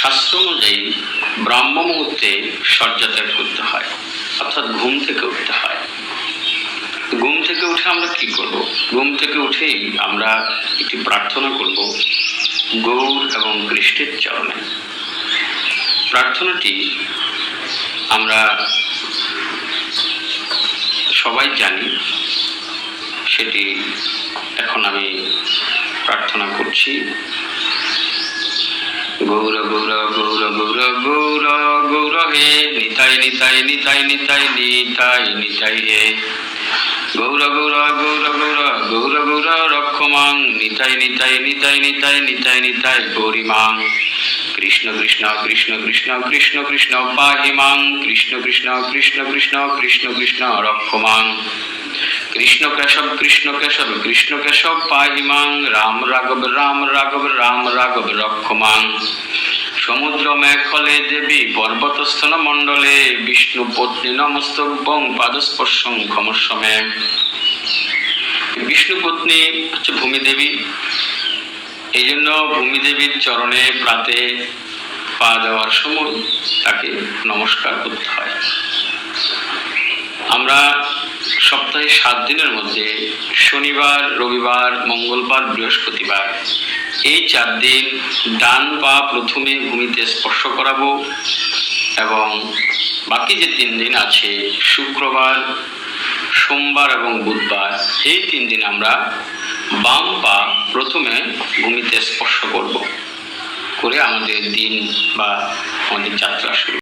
শাস্ত্র অনুযায়ী ব্রাহ্ম মুহূর্তে শয্যাত্যাগ করতে হয়, অর্থাৎ ঘুম থেকে উঠতে হয়। ঘুম থেকে উঠে আমরা কি করব? ঘুম থেকে উঠেই আমরা একটি প্রার্থনা করব, গৌর এবং কৃষ্ণের চরণে। প্রার্থনাটি আমরা সবাই জানি, সেটি এখন আমি প্রার্থনা করছি। গৌর গৌর গৌর গৌর গৌর গৌর হে, নিতাই নিতাই নিতাই নিতাই নিতাই নিতাই হে। গৌর গৌর গৌর গৌর গৌর গৌর, রক্ষমাং, নিতাই নিতাই নিতাই নিতাই নিতাই নিতাই গৌরিমাং কৃষ্ণ কৃষ্ণ কৃষ্ণ কৃষ্ণ কৃষ্ণ কৃষ্ণ পাহিমাং, কৃষ্ণ কৃষ্ণ কৃষ্ণ কৃষ্ণ কৃষ্ণ কৃষ্ণ রক্ষমাং। কৃষ্ণ কেশব কৃষ্ণ কেশব কৃষ্ণ কেশব পাহিমাং, রাম রাঘব রাম রাঘব রাম রাঘব রক্ষমাং। সমুদ্র মেখলে দেবী, পর্বতস্থল মণ্ডলে, বিষ্ণু পত্নী নমস্তব্যং পাদস্পর্শং ক্ষমস্বমে। বিষ্ণু পত্নী হচ্ছে ভূমিদেবী। এই জন্য ভূমিদেবীর চরণে প্রাতে পা দেওয়ার সময় তাকে নমস্কার করতে হয়। আমরা সপ্তাহে সাত দিনের মধ্যে শনিবার, রবিবার, মঙ্গলবার, বৃহস্পতিবার এই চার দিন ডান পা প্রথমে ভূমিতে স্পর্শ করাবো এবং বাকি যে তিন দিন আছে, শুক্রবার, সোমবার এবং বুধবার, এই তিন দিন আমরা বাম পা প্রথমে ভূমিতে স্পর্শ করব। করে আমাদের দিন বা আমাদের যাত্রা শুরু।